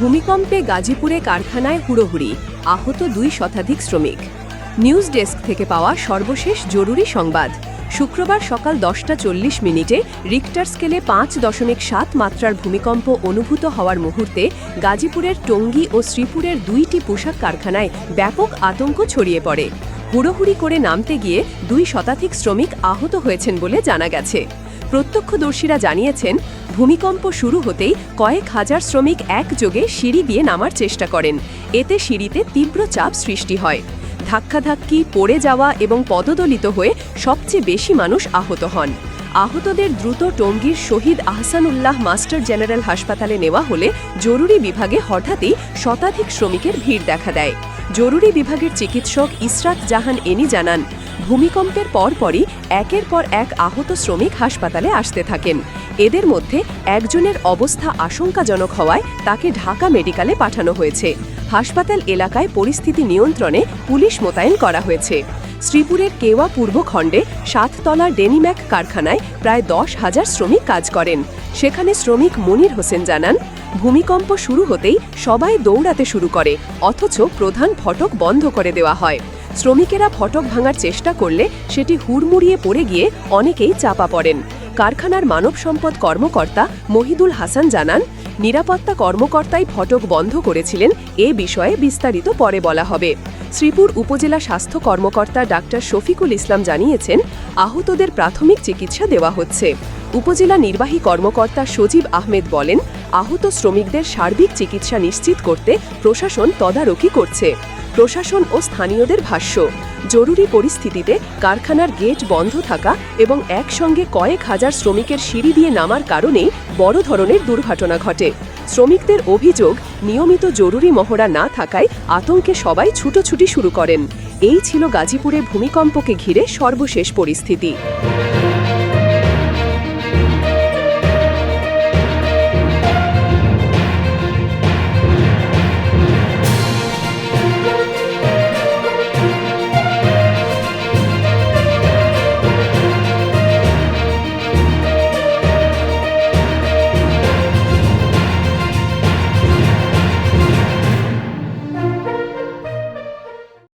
ভূমিকম্পে গাজীপুরে কারখানায় হুড়োহুড়ি, আহত দুই শতাধিক শ্রমিক। নিউজ ডেস্ক থেকে পাওয়া সর্বশেষ জরুরি সংবাদ। শুক্রবার সকাল দশটা চল্লিশ মিনিটে রিক্টার স্কেলে পাঁচ দশমিক সাত মাত্রার ভূমিকম্প অনুভূত হওয়ার মুহূর্তে গাজীপুরের টঙ্গী ও শ্রীপুরের দুইটি পোশাক কারখানায় ব্যাপক আতঙ্ক ছড়িয়ে পড়ে। হুড়োহুড়ি করে নামতে গিয়ে দুই শতাধিক শ্রমিক আহত হয়েছেন বলে জানা গেছে। প্রত্যক্ষদর্শীরা জানিয়েছেন, ভূমিকম্প শুরু হতেই কয়েক হাজার শ্রমিক একযোগে সিঁড়ি দিয়ে নামার চেষ্টা করেন। এতে সিঁড়িতে তীব্র চাপ সৃষ্টি হয়। ধাক্কাধাক্কি, পড়ে যাওয়া এবং পদদলিত হয়ে সবচেয়ে বেশি মানুষ আহত হন। আহতদের দ্রুত টঙ্গীর শহীদ আহসানুল্লাহ মাস্টার জেনারেল হাসপাতালে নেওয়া হলে জরুরি বিভাগে হঠাৎই শতাধিক শ্রমিকের ভিড় দেখা দেয়। জরুরি বিভাগের চিকিৎসক ইসরাত জাহান এনি জানান, ভূমিকম্পের পরপরই একের পর এক আহত শ্রমিক হাসপাতালে আসতে থাকেন। এদের মধ্যে একজনের অবস্থা আশঙ্কাজনক হওয়ায় তাকে ঢাকা মেডিকেলে পাঠানো হয়েছে। হাসপাতাল এলাকায় পরিস্থিতি নিয়ন্ত্রণে পুলিশ মোতায়েন করা হয়েছে। শ্রীপুরের কেওয়া পূর্ব খণ্ডে সাততলা ডেনিম্যাক কারখানায় প্রায় দশ হাজার শ্রমিক কাজ করেন। সেখানে শ্রমিক মনির হোসেন জানান, ভূমিকম্প শুরু হতেই সবাই দৌড়াতে শুরু করে, অথচ প্রধান ফটক বন্ধ করে দেওয়া হয়। শ্রমিকেরা ফটক ভাঙার চেষ্টা করলে সেটি হুড়মুড়িয়ে পড়ে গিয়ে অনেকেই চাপা পড়েন। কারখানার মানব সম্পদ কর্মকর্তা মহিদুল হাসান জানান, নিরাপত্তা কর্মকর্তাই ফটক বন্ধ করেছিলেন, এ বিষয়ে বিস্তারিত পরে বলা হবে। শ্রীপুর উপজেলা স্বাস্থ্য কর্মকর্তা ডাক্তার শফিকুল ইসলাম জানিয়েছেন, আহতদের প্রাথমিক চিকিৎসা দেওয়া হচ্ছে। উপজেলা নির্বাহী কর্মকর্তা সজীব আহমেদ বলেন, আহত শ্রমিকদের সার্বিক চিকিৎসা নিশ্চিত করতে প্রশাসন তদারকি করছে। প্রশাসন ও স্থানীয়দের ভাষ্য জরুরি পরিস্থিতিতে কারখানার গেট বন্ধ থাকা এবং একসঙ্গে কয়েক হাজার শ্রমিকের সিঁড়ি দিয়ে নামার কারণেই বড় ধরনের দুর্ঘটনা ঘটে। শ্রমিকদের অভিযোগ, নিয়মিত জরুরি মহড়া না থাকায় আতঙ্কে সবাই ছুটোছুটি শুরু করেন। এই ছিল গাজীপুরে ভূমিকম্পকে ঘিরে সর্বশেষ পরিস্থিতি।